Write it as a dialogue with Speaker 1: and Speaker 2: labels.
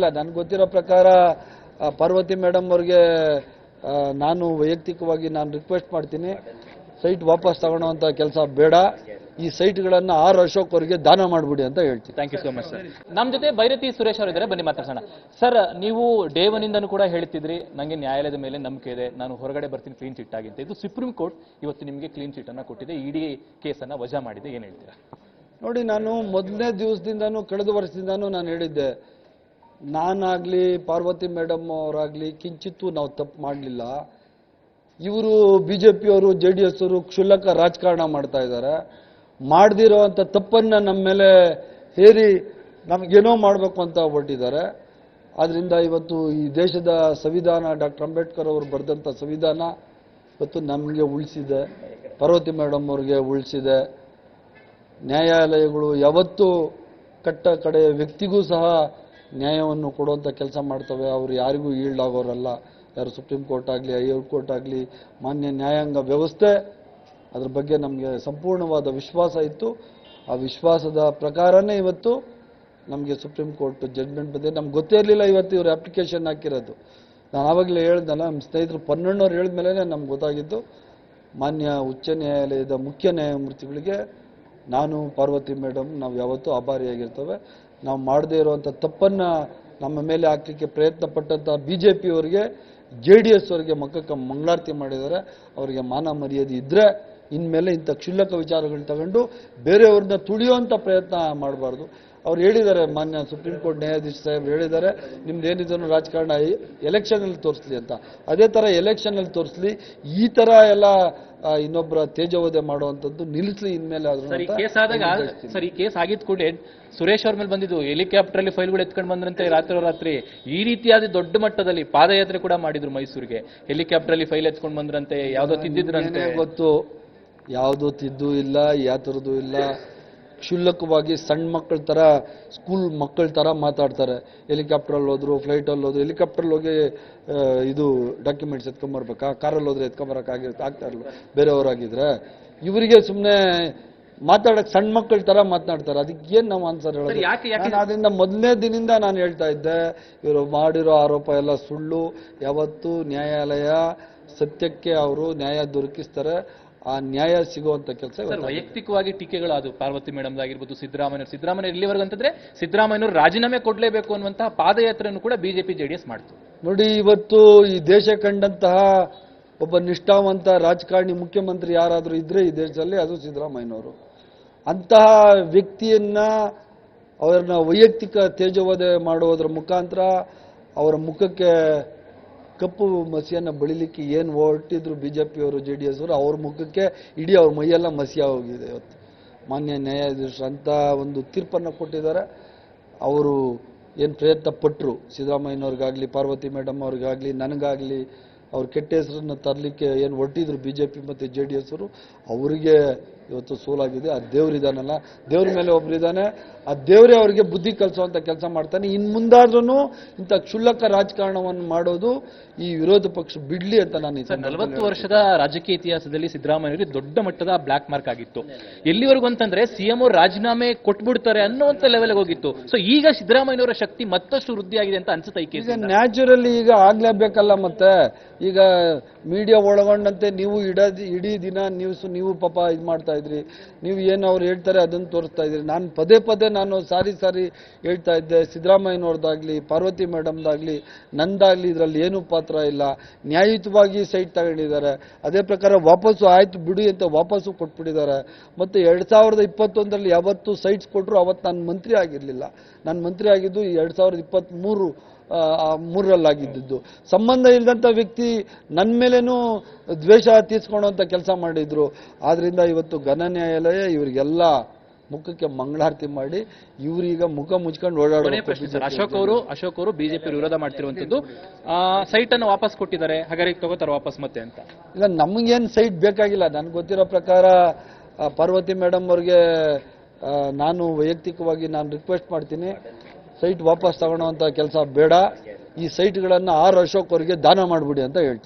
Speaker 1: ಇಲ್ಲ ನನಗೆ ಗೊತ್ತಿರೋ ಪ್ರಕಾರ ಪಾರ್ವತಿ ಮೇಡಮ್ ಅವ್ರಿಗೆ ನಾನು ವೈಯಕ್ತಿಕವಾಗಿ ನಾನು ರಿಕ್ವೆಸ್ಟ್ ಮಾಡ್ತೀನಿ. ಸೈಟ್ ವಾಪಸ್ ತಗೊಳ್ಳೋಂಥ ಕೆಲಸ ಬೇಡ. ಈ ಸೈಟ್ಗಳನ್ನು ಆರ್ ಅಶೋಕ್ ಅವರಿಗೆ ದಾನ ಮಾಡಿಬಿಡಿ ಅಂತ ಹೇಳ್ತೀನಿ.
Speaker 2: Thank you so much sir ನಮ್ಮ ಜೊತೆ ಭೈರತಿ ಸುರೇಶ್ ಅವರು ಇದ್ದಾರೆ ಬನ್ನಿ ಮಾತಾಡ್ಸೋಣ. ಸರ್ ನೀವು ಡೇ ಒನ್ನಿಂದನೂ ಕೂಡ ಹೇಳ್ತಿದ್ರಿ. ನನಗೆ ನ್ಯಾಯಾಲಯದ ಮೇಲೆ ನಂಬಿಕೆ ಇದೆ. ನಾನು ಹೊರಗಡೆ ಬರ್ತೀನಿ ಕ್ಲೀನ್ ಚಿಟ್ ಆಗಿ ಅಂತ. ಇದು ಸುಪ್ರೀಂ ಕೋರ್ಟ್ ಇವತ್ತು ನಿಮಗೆ ಕ್ಲೀನ್ ಚಿಟ್ ಅನ್ನ ಕೊಟ್ಟಿದೆ. ಇಡೀ ಕೇಸನ್ನ ವಜಾ ಮಾಡಿದೆ. ಏನ್ ಹೇಳ್ತೀರಾ?
Speaker 1: ನೋಡಿ ನಾನು ಮೊದಲನೇ ದಿವಸದಿಂದನೂ ಕಳೆದ ವರ್ಷದಿಂದನೂ ನಾನು ಹೇಳಿದ್ದೆ. ನಾನಾಗಲಿ ಪಾರ್ವತಿ ಮೇಡಮ್ ಅವರಾಗಲಿ ಕಿಂಚಿತ್ತೂ ನಾವು ತಪ್ಪು ಮಾಡಲಿಲ್ಲ. ಇವರು ಬಿ ಜೆ ಪಿಯವರು ಜೆ ಡಿ ಎಸ್ ಅವರು ಕ್ಷುಲ್ಲಕ ರಾಜಕಾರಣ ಮಾಡ್ತಾ ಇದ್ದಾರೆ. ಮಾಡದಿರೋ ಅಂಥ ತಪ್ಪನ್ನು ನಮ್ಮ ಮೇಲೆ ಹೇರಿ ನಮಗೇನೋ ಮಾಡಬೇಕು ಅಂತ ಹೊರಟಿದ್ದಾರೆ. ಆದ್ದರಿಂದ ಇವತ್ತು ಈ ದೇಶದ ಸಂವಿಧಾನ ಡಾಕ್ಟರ್ ಅಂಬೇಡ್ಕರ್ ಅವರು ಬರೆದಂಥ ಸಂವಿಧಾನ ಇವತ್ತು ನಮಗೆ ಉಳಿಸಿದೆ. ಪಾರ್ವತಿ ಮೇಡಮ್ ಅವ್ರಿಗೆ ಉಳಿಸಿದೆ. ನ್ಯಾಯಾಲಯಗಳು ಯಾವತ್ತೂ ಕಟ್ಟ ಕಡೆಯ ವ್ಯಕ್ತಿಗೂ ಸಹ ನ್ಯಾಯವನ್ನು ಕೊಡುವಂಥ ಕೆಲಸ ಮಾಡ್ತವೆ, ಅವರು ಯಾರಿಗೂ ಈಲ್ಡ್ ಆಗೋರಲ್ಲ ಯಾರು ಸುಪ್ರೀಂ ಕೋರ್ಟ್ ಆಗಲಿ ಹೈಕೋರ್ಟ್ ಆಗಲಿ, ಮಾನ್ಯ ನ್ಯಾಯಾಂಗ ವ್ಯವಸ್ಥೆ, ಅದ್ರ ಬಗ್ಗೆ ನಮಗೆ ಸಂಪೂರ್ಣವಾದ ವಿಶ್ವಾಸ ಇತ್ತು. ಆ ವಿಶ್ವಾಸದ ಪ್ರಕಾರನೇ ಇವತ್ತು ನಮಗೆ ಸುಪ್ರೀಂ ಕೋರ್ಟ್ ಜಡ್ಮೆಂಟ್ ಬಂದಿದೆ. ನಮ್ಗೆ ಗೊತ್ತೇ ಇರಲಿಲ್ಲ ಇವತ್ತು ಇವರು ಅಪ್ಲಿಕೇಶನ್ ಹಾಕಿರೋದು. ನಾನು ಆವಾಗಲೇ ಹೇಳ್ದಲ್ಲ ನಮ್ಮ ಸ್ನೇಹಿತರು ಹೇಳಿದ ಮೇಲೆ ನಮ್ಗೆ ಗೊತ್ತಾಗಿದ್ದು, ಮಾನ್ಯ ಉಚ್ಚ ನ್ಯಾಯಾಲಯದ ಮುಖ್ಯ ನ್ಯಾಯಮೂರ್ತಿಗಳಿಗೆ ನಾನು ಪಾರ್ವತಿ ಮೇಡಮ್ ನಾವು ಯಾವತ್ತೂ ಆಭಾರಿಯಾಗಿರ್ತೇವೆ. ನಾವು ಮಾಡದೇ ಇರುವಂಥ ತಪ್ಪನ್ನು ನಮ್ಮ ಮೇಲೆ ಹಾಕಲಿಕ್ಕೆ ಪ್ರಯತ್ನ ಪಟ್ಟಂಥ ಬಿ ಜೆ ಪಿಯವರಿಗೆ ಜೆ ಡಿ ಎಸ್ ಅವರಿಗೆ ಮಕ್ಕಕ್ಕೆ ಮಂಗಳಾರತಿ ಮಾಡಿದ್ದಾರೆ. ಅವರಿಗೆ ಮಾನ ಮರ್ಯಾದೆ ಇದ್ದರೆ ಇನ್ಮೇಲೆ ಇಂಥ ಕ್ಷುಲ್ಲಕ ವಿಚಾರಗಳು ತಗೊಂಡು ಬೇರೆಯವ್ರನ್ನ ತುಳಿಯುವಂಥ ಪ್ರಯತ್ನ ಮಾಡಬಾರ್ದು. ಅವ್ರು ಹೇಳಿದ್ದಾರೆ ಮಾನ್ಯ ಸುಪ್ರೀಂ ಕೋರ್ಟ್ ನ್ಯಾಯಾಧೀಶ ಸಾಹೇಬ್ರು ಹೇಳಿದ್ದಾರೆ ನಿಮ್ದು ಏನಿದನ್ನು ರಾಜಕಾರಣ ಎಲೆಕ್ಷನಲ್ಲಿ ತೋರಿಸ್ಲಿ ಅಂತ. ಅದೇ ಥರ ಎಲೆಕ್ಷನಲ್ಲಿ ತೋರಿಸ್ಲಿ ಈ ಥರ ಎಲ್ಲ ಇನ್ನೊಬ್ಬರ ತೇಜವಧೆ ಮಾಡುವಂಥದ್ದು ನಿಲ್ಲಿಸಲಿ ಇನ್ಮೇಲೆ ಆದ್ರೂ
Speaker 2: ಸರ್ ಈ ಕೇಸ್ ಆದಾಗ ಸರಿ ಈ ಕೇಸ್ ಆಗಿದ್ ಕೂಡ ಸುರೇಶ್ ಅವ್ರ ಮೇಲೆ ಬಂದಿದ್ದು ಹೆಲಿಕಾಪ್ಟರ್ ಅಲ್ಲಿ ಫೈಲ್ಗಳು ಎತ್ಕೊಂಡು ಬಂದ್ರಂತೆ ರಾತ್ರಿ ರಾತ್ರಿ. ಈ ರೀತಿಯಾದ ದೊಡ್ಡ ಮಟ್ಟದಲ್ಲಿ ಪಾದಯಾತ್ರೆ ಕೂಡ ಮಾಡಿದ್ರು ಮೈಸೂರಿಗೆ. ಹೆಲಿಕಾಪ್ಟರ್ ಅಲ್ಲಿ ಫೈಲ್ ಎತ್ಕೊಂಡು ಬಂದ್ರಂತೆ ಯಾವ್ದೋ ತಿದ್ದಿದ್ರಂತೆ.
Speaker 1: ಗೊತ್ತು? ಯಾವ್ದು ತಿದ್ದು ಇಲ್ಲ ಯಾವ ಥರದ್ದು ಇಲ್ಲ. ಕ್ಷುಲ್ಲಕವಾಗಿ ಸಣ್ಣ ಮಕ್ಕಳ ಥರ ಸ್ಕೂಲ್ ಮಕ್ಕಳ ಥರ ಮಾತಾಡ್ತಾರೆ. ಹೆಲಿಕಾಪ್ಟ್ರಲ್ಲಿ ಹೋದ್ರು ಫ್ಲೈಟಲ್ಲಿ ಹೋದ್ರು ಹೆಲಿಕಾಪ್ಟ್ರಲ್ಲಿ ಹೋಗಿ ಇದು ಡಾಕ್ಯುಮೆಂಟ್ಸ್ ಎತ್ಕೊಂಬರ್ಬೇಕಾ ಕಾರಲ್ಲಿ ಹೋದ್ರೆ ಎತ್ಕೊಂಬರೋಕ್ಕಾಗಿರುತ್ತೆ ಆಗ್ತಾ ಇರಲ್ಲ. ಬೇರೆಯವರಾಗಿದ್ರೆ ಇವರಿಗೆ ಸುಮ್ಮನೆ ಮಾತಾಡಕ್ಕೆ ಸಣ್ಣ ಮಕ್ಕಳ ಥರ ಮಾತನಾಡ್ತಾರೆ ಅದಕ್ಕೆ ಏನು ನಾವು ಆನ್ಸರ್
Speaker 2: ಸರ್,
Speaker 1: ಹೇಳೋದು ನಾನು ಅದರಿಂದ ಮೊದಲನೇ ದಿನದಿಂದ ನಾನು ಹೇಳ್ತಾ ಇದ್ದೆ ಇವರು ಮಾಡಿರೋ ಆರೋಪ ಎಲ್ಲ ಸುಳ್ಳು. ಯಾವತ್ತೂ ನ್ಯಾಯಾಲಯ ಸತ್ಯಕ್ಕೆ ಅವರು ನ್ಯಾಯ ದೊರಕಿಸ್ತಾರೆ. ಆ ನ್ಯಾಯ ಸಿಗುವಂತ ಕೆಲಸ
Speaker 2: ವೈಯಕ್ತಿಕವಾಗಿ ಟೀಕೆಗಳು ಅದು ಪಾರ್ವತಿ ಮೇಡಮ್ ಆಗಿರ್ಬೋದು ಸಿದ್ದರಾಮಯ್ಯ ಸಿದ್ದರಾಮಯ್ಯ ಇಲ್ಲಿವರೆಗೂ ಅಂತಂದ್ರೆ ಸಿದ್ದರಾಮಯ್ಯನವರು ರಾಜೀನಾಮೆ ಕೊಡ್ಲೇಬೇಕು ಅನ್ನುವಂತಹ ಪಾದಯಾತ್ರೆಯನ್ನು ಕೂಡ ಬಿಜೆಪಿ ಜೆಡಿಎಸ್ ಮಾಡಿತು.
Speaker 1: ನೋಡಿ ಇವತ್ತು ಈ ದೇಶ ಕಂಡಂತಹ ಒಬ್ಬ ನಿಷ್ಠಾವಂತ ರಾಜಕಾರಣಿ ಮುಖ್ಯಮಂತ್ರಿ ಯಾರಾದರೂ ಇದ್ರೆ ಈ ದೇಶದಲ್ಲಿ ಅದು ಸಿದ್ದರಾಮಯ್ಯನವರು. ಅಂತಹ ವ್ಯಕ್ತಿಯನ್ನ ಅವರನ್ನ ವೈಯಕ್ತಿಕ ತೇಜೋವಧೆ ಮಾಡುವುದರ ಮುಖಾಂತರ ಅವರ ಮುಖಕ್ಕೆ ಕಪ್ಪು ಮಸಿಯನ್ನು ಬಳಿಲಿಕ್ಕೆ ಏನು ಹೊರಟಿದ್ರು ಬಿ ಜೆ ಪಿಯವರು ಜೆ ಡಿ ಎಸ್ ಅವರು, ಅವ್ರ ಮುಖಕ್ಕೆ ಇಡೀ ಅವ್ರ ಮೈಯೆಲ್ಲ ಮಸಿಯ ಹೋಗಿದೆ ಇವತ್ತು. ಮಾನ್ಯ ನ್ಯಾಯಾಧೀಶರು ಅಂತ ಒಂದು ತೀರ್ಪನ್ನು ಕೊಟ್ಟಿದ್ದಾರೆ. ಅವರು ಏನು ಪ್ರಯತ್ನ ಪಟ್ಟರು ಸಿದ್ದರಾಮಯ್ಯನವ್ರಿಗಾಗಲಿ, ಪಾರ್ವತಿ ಮೇಡಮ್ ಅವ್ರಿಗಾಗಲಿ, ನನಗಾಗಲಿ, ಅವ್ರ ಕೆಟ್ಟ ಹೆಸರನ್ನು ತರಲಿಕ್ಕೆ ಏನು ಹೊರಟಿದ್ರು ಬಿ ಜೆ ಪಿ ಮತ್ತು ಜೆ ಡಿ ಎಸ್ ಅವರು, ಅವರಿಗೆ ಇವತ್ತು ಸೋಲಾಗಿದೆ ಆ ದೇವರಿದಾನಲ್ಲ ದೇವ್ರ ಮೇಲೆ ಒಬ್ಬರಿದ್ದಾನೆ ಆ ದೇವರೇ ಅವರಿಗೆ ಬುದ್ಧಿ ಕಲಿಸುವಂಥ ಕೆಲಸ ಮಾಡ್ತಾನೆ. ಇನ್ನು ಮುಂದಾದ್ರೂ ಇಂಥ ಕ್ಷುಲ್ಲಕ ರಾಜಕಾರಣವನ್ನು ಮಾಡೋದು ಈ ವಿರೋಧ ಪಕ್ಷ ಬಿಡ್ಲಿ ಅಂತ ನಾನು
Speaker 2: ನಲವತ್ತು ವರ್ಷದ ರಾಜಕೀಯ ಇತಿಹಾಸದಲ್ಲಿ ಸಿದ್ದರಾಮಯ್ಯ ದೊಡ್ಡ ಮಟ್ಟದ ಬ್ಲಾಕ್ ಮಾರ್ಕ್ ಆಗಿತ್ತು. ಎಲ್ಲಿವರೆಗೂ ಅಂತಂದ್ರೆ ಸಿಎಂ ಅವರು ರಾಜೀನಾಮೆ ಕೊಟ್ಬಿಡ್ತಾರೆ ಅನ್ನುವಂತ ಲೆವೆಲ್ಗೆ ಹೋಗಿತ್ತು. ಸೊ ಈಗ ಸಿದ್ದರಾಮಯ್ಯವರ ಶಕ್ತಿ ಮತ್ತಷ್ಟು ವೃದ್ಧಿ ಆಗಿದೆ ಅಂತ ಅನ್ಸುತ್ತೆ ಈ
Speaker 1: ಈಗ ನ್ಯಾಚುರಲಿ ಈಗ ಆಗ್ಲೇಬೇಕಲ್ಲ ಮತ್ತೆ? ಈಗ ಮೀಡಿಯಾ ಒಳಗೊಂಡಂತೆ ನೀವು ಇಡೀ ಇಡೀ ದಿನ ನ್ಯೂಸ್ ನೀವು ಪಾಪ ಇದು ಮಾಡ್ತಾ ಇದ್ರಿ. ನೀವು ಏನು ಅವ್ರು ಹೇಳ್ತಾರೆ ಅದನ್ನು ತೋರಿಸ್ತಾ ಇದ್ರಿ. ನಾನು ಪದೇ ಪದೇ ನಾನು ಸಾರಿ ಸಾರಿ ಹೇಳ್ತಾ ಇದ್ದೆ. ಸಿದ್ದರಾಮಯ್ಯನವ್ರದ್ದಾಗಲಿ, ಪಾರ್ವತಿ ಮೇಡಮ್ದಾಗಲಿ, ನಂದಾಗ್ಲಿ ಇದರಲ್ಲಿ ಏನೂ ಪಾತ್ರ ಇಲ್ಲ. ನ್ಯಾಯಯುತವಾಗಿ ಸೈಟ್ ತಗೊಂಡಿದ್ದಾರೆ. ಅದೇ ಪ್ರಕಾರ ವಾಪಸ್ಸು ಆಯ್ತು ಬಿಡಿ ಅಂತ ವಾಪಸ್ಸು ಕೊಟ್ಬಿಟ್ಟಿದ್ದಾರೆ. ಮತ್ತು ಎರಡು ಸಾವಿರದ ಇಪ್ಪತ್ತೊಂದರಲ್ಲಿ ಯಾವತ್ತು ಸೈಟ್ಸ್ ಕೊಟ್ಟರು ಅವತ್ತು ನಾನು ಮಂತ್ರಿ ಆಗಿರಲಿಲ್ಲ. ನಾನು ಮಂತ್ರಿ ಆಗಿದ್ದು ಎರಡು ಸಾವಿರದ ಇಪ್ಪತ್ತ್ಮೂರು ಮೂರರಲ್ಲಾಗಿದ್ದದ್ದು. ಸಂಬಂಧ ಇಲ್ಲದಂಥ ವ್ಯಕ್ತಿ ನನ್ನ ಮೇಲೇನೂ ದ್ವೇಷ ತೀರ್ಸ್ಕೊಳ್ಳೋಂಥ ಕೆಲಸ ಮಾಡಿದ್ರು. ಆದ್ರಿಂದ ಇವತ್ತು ಘನ ನ್ಯಾಯಾಲಯ ಇವರಿಗೆಲ್ಲ ಮುಖಕ್ಕೆ ಮಂಗಳಾರತಿ ಮಾಡಿ ಇವರೀಗ ಮುಖ ಮುಚ್ಕೊಂಡು
Speaker 2: ಓಡಾಡೋ ಅಶೋಕ್ ಅವರು ಅಶೋಕ್ ಅವರು ಬಿಜೆಪಿ ವಿರೋಧ ಮಾಡ್ತಿರುವಂತದ್ದು. ಸೈಟ್ ಅನ್ನು ವಾಪಸ್ ಕೊಟ್ಟಿದ್ದಾರೆ. ಹಾಗಾಗಿ ತಗೋತಾರೆ ವಾಪಸ್ ಮತ್ತೆ ಅಂತ.
Speaker 1: ಇಲ್ಲ ನಮಗೇನು ಸೈಟ್ ಬೇಕಾಗಿಲ್ಲ. ನನ್ಗೆ ಗೊತ್ತಿರೋ ಪ್ರಕಾರ ಪಾರ್ವತಿ ಮೇಡಮ್ ಅವ್ರಿಗೆ ನಾನು ವೈಯಕ್ತಿಕವಾಗಿ ನಾನು ರಿಕ್ವೆಸ್ಟ್ ಮಾಡ್ತೀನಿ. ಸೈಟ್ ವಾಪಸ್ ತಗೊಳ್ಳೋವಂಥ ಕೆಲಸ ಬೇಡ. ಈ ಸೈಟ್ಗಳನ್ನು ಆರ್ ಅಶೋಕ್ ಅವರಿಗೆ ದಾನ ಮಾಡಿಬಿಡಿ ಅಂತ ಹೇಳ್ತೀನಿ.